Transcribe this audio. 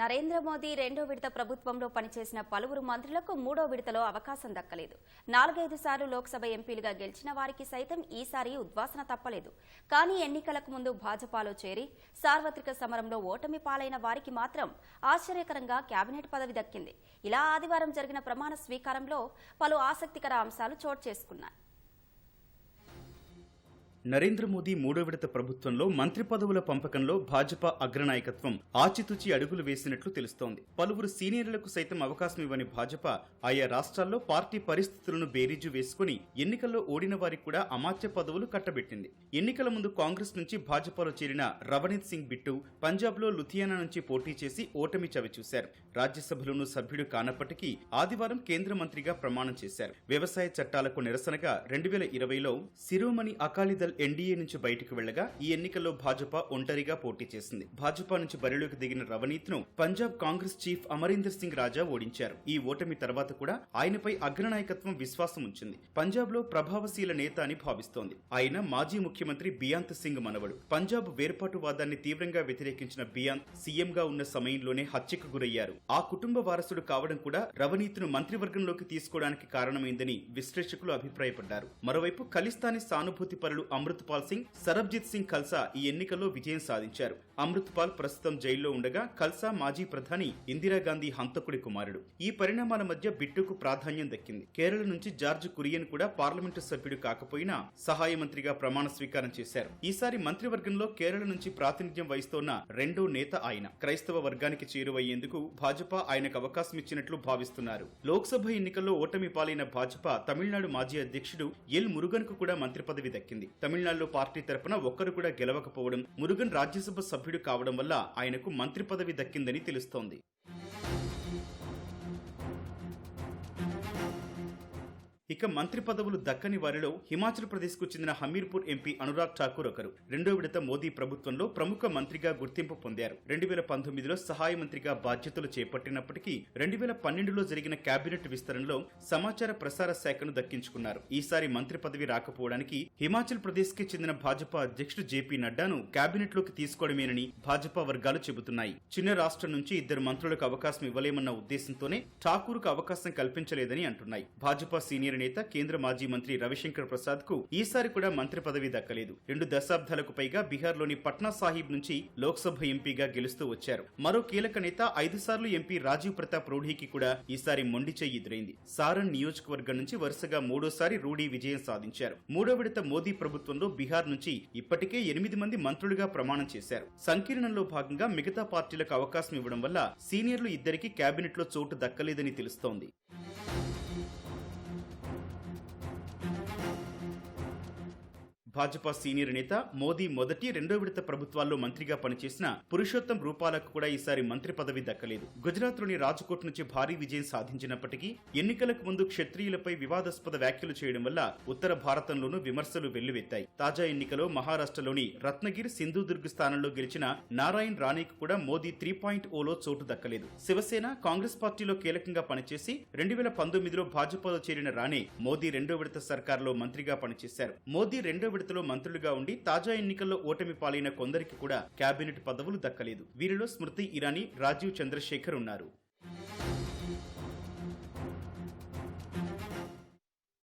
నరేంద్ర మోదీ రెండో విడత ప్రభుత్వంలో పనిచేసిన పలువురు మంత్రులకు మూడో విడతలో అవకాశం దక్కలేదు. నాలుగైదు సార్లు లోక్సభ ఎంపీలుగా గెలిచిన వారికి సైతం ఈసారి ఉద్వాసన తప్పలేదు. కానీ ఎన్నికలకు ముందు భాజపాలో చేరి సార్వత్రిక సమరంలో ఓటమి పాలైన వారికి మాత్రం ఆశ్చర్యకరంగా కేబినెట్ పదవి దక్కింది. ఇలా ఆదివారం జరిగిన ప్రమాణ స్వీకారంలో పలు ఆసక్తికర అంశాలు చోటు చేసుకున్నాయి. నరేంద్ర మోదీ మూడో విడత ప్రభుత్వంలో మంత్రి పదవుల పంపకంలో భాజపా అగ్రనాయకత్వం ఆచితూచి అడుగులు వేసినట్లు తెలుస్తోంది. పలువురు సీనియర్లకు సైతం అవకాశం ఇవ్వని భాజపా ఆయా రాష్ట్రాల్లో పార్టీ పరిస్థితులను బేరీజు వేసుకుని ఎన్నికల్లో ఓడిన వారికి కూడా అమాత్య పదవులు కట్టబెట్టింది. ఎన్నికల ముందు కాంగ్రెస్ నుంచి భాజపాలో చేరిన రవనీత్ సింగ్ బిట్టు పంజాబ్లో లుథియానా నుంచి పోటీ చేసి ఓటమి చవిచూశారు. రాజ్యసభలోనూ సభ్యుడు కానప్పటికీ ఆదివారం కేంద్ర మంత్రిగా ప్రమాణం చేశారు. వ్యవసాయ చట్టాలకు నిరసనగా రెండు వేల ఇరవైలో శిరోమణి అకాలీదల్ ఎన్డీఏ నుంచి బయటకు వెళ్ళగా ఈ ఎన్నికల్లో భాజపా ఒంటరిగా పోటీ చేసింది. భాజపా నుంచి బరిలోకి దిగిన రవనీత్ను పంజాబ్ కాంగ్రెస్ చీఫ్ అమరీందర్ సింగ్ రాజా ఓడించారు. ఈ ఓటమి తర్వాత కూడా ఆయనపై అగ్రనాయకత్వం విశ్వాసం ఉంచింది. పంజాబ్లో ప్రభావశీల నేత అని భావిస్తోంది. ఆయన మాజీ ముఖ్యమంత్రి బియాంత్ సింగ్ మనవడు. పంజాబ్ వేర్పాటువాదాన్ని తీవ్రంగా వ్యతిరేకించిన బియాంత్ సీఎంగా ఉన్న సమయంలోనే హత్యకు గురయ్యారు. ఆ కుటుంబ వారసుడు కావడం కూడా రవనీత్ను మంత్రివర్గంలోకి తీసుకోవడానికి కారణమైందని విశ్లేషకులు అభిప్రాయపడ్డారు. మరోవైపు ఖలిస్తానీ సానుభూతి పరులు అమృత్పాల్ సింగ్ సరబ్జిత్ సింగ్ ఖల్సా ఈ ఎన్నికల్లో విజయం సాధించారు. అమృత్పాల్ ప్రస్తుతం జైల్లో ఉండగా ఖల్సా మాజీ ప్రధాని ఇందిరాగాంధీ హంతకుడి కుమారుడు. ఈ పరిణామాల మధ్య బిట్టుకు ప్రాధాన్యం దక్కింది. కేరళ నుంచి జార్జ్ కురియన్ కూడా పార్లమెంటు సభ్యుడు కాకపోయినా సహాయ మంత్రిగా ప్రమాణ స్వీకారం చేశారు. ఈసారి మంత్రివర్గంలో కేరళ నుంచి ప్రాతినిధ్యం వహిస్తోన్న రెండో నేత ఆయన. క్రైస్తవ వర్గానికి చేరువయ్యేందుకు భాజపా ఆయనకు అవకాశం ఇచ్చినట్లు భావిస్తున్నారు. లోక్సభ ఎన్నికల్లో ఓటమి పాలైన భాజపా తమిళనాడు మాజీ అధ్యక్షుడు ఎల్ మురుగన్కు కూడా మంత్రి పదవి దక్కింది. తమిళనాడులో పార్టీ తరపున ఒక్కరు కూడా గెలవకపోవడం మురుగన్ రాజ్యసభ సభ్యుడు కావడం వల్ల ఆయనకు మంత్రి పదవి దక్కిందని తెలుస్తోంది. ఇక మంత్రి పదవులు దక్కని వారిలో హిమాచల్ ప్రదేశ్కు చెందిన హమీర్పూర్ ఎంపీ అనురాగ్ ఠాకూర్ ఒకరు. రెండో విడత మోదీ ప్రభుత్వంలో ప్రముఖ మంత్రిగా గుర్తింపు పొందారు. రెండు వేల పంతొమ్మిదిలో సహాయ మంత్రిగా బాధ్యతలు చేపట్టినప్పటికీ రెండు వేల పన్నెండులో జరిగిన కేబినెట్ విస్తరణలో సమాచార ప్రసార శాఖను దక్కించుకున్నారు. ఈసారి మంత్రి పదవి రాకపోవడానికి హిమాచల్ ప్రదేశ్కి చెందిన భాజపా అధ్యక్షుడు జేపీ నడ్డాను కేబినెట్లోకి తీసుకోవడమేనని భాజపా వర్గాలు చెబుతున్నాయి. చిన్న రాష్ట్రం నుంచి ఇద్దరు మంత్రులకు అవకాశం ఇవ్వలేమన్న ఉద్దేశంతోనే ఠాకూర్కు అవకాశం కల్పించలేదని అంటున్నాయి. భాజపా సీనియర్ నేత కేంద్ర మాజీ మంత్రి రవిశంకర్ ప్రసాద్కు ఈసారి కూడా మంత్రి పదవి దక్కలేదు. రెండు దశాబ్దాలకు పైగా బీహార్లోని పట్నా సాహిబ్ నుంచి లోక్సభ ఎంపీగా గెలుస్తూ వచ్చారు. మరో కీలక నేత ఐదు సార్లు ఎంపీ రాజీవ్ ప్రతాప్ రూఢీకి కూడా ఈసారి మొండి చెయ్యి ఎదురైంది. సారన్ నియోజకవర్గం నుంచి వరుసగా మూడోసారి రూఢీ విజయం సాధించారు. మూడో విడత మోదీ ప్రభుత్వంలో బీహార్ నుంచి ఇప్పటికే ఎనిమిది మంది మంత్రులుగా ప్రమాణం చేశారు. సంకీర్ణంలో భాగంగా మిగతా పార్టీలకు అవకాశం ఇవ్వడం వల్ల సీనియర్లు ఇద్దరికి కేబినెట్లో చోటు దక్కలేదని తెలుస్తోంది. భాజపా సీనియర్ నేత మోదీ మొదటి రెండో విడత ప్రభుత్వాల్లో మంత్రిగా పనిచేసిన పురుషోత్తం రూపాలకు కూడా ఈసారి మంత్రి పదవి దక్కలేదు. గుజరాత్లోని రాజ్కోట్ నుంచి భారీ విజయం సాధించినప్పటికీ ఎన్నికలకు ముందు క్షత్రియులపై వివాదాస్పద వ్యాఖ్యలు చేయడం వల్ల ఉత్తర భారతంలోనూ విమర్శలు వెల్లువెత్తాయి. తాజా ఎన్నికలో మహారాష్ట్రలోని రత్నగిరి సింధుదుర్గ్ స్థానంలో గెలిచిన నారాయణ్ రాణేకు కూడా మోదీ త్రీ పాయింట్ ఓలో చోటు దక్కలేదు. శివసేన కాంగ్రెస్ పార్టీలో కీలకంగా పనిచేసి రెండు వేల పంతొమ్మిదిలో భాజపాలో చేరిన రాణే మోదీ రెండో విడత సర్కార్లో మంత్రిగా పనిచేశారు. మోదీ రెండో విడతలో మంత్రులుగా ఉండి తాజా ఎన్నికల్లో ఓటమి పాలైన కొందరికి కూడా కేబినెట్ పదవులు దక్కలేదు. వీరిలో స్మృతి ఇరానీ రాజీవ్ చంద్రశేఖర్ ఉన్నారు.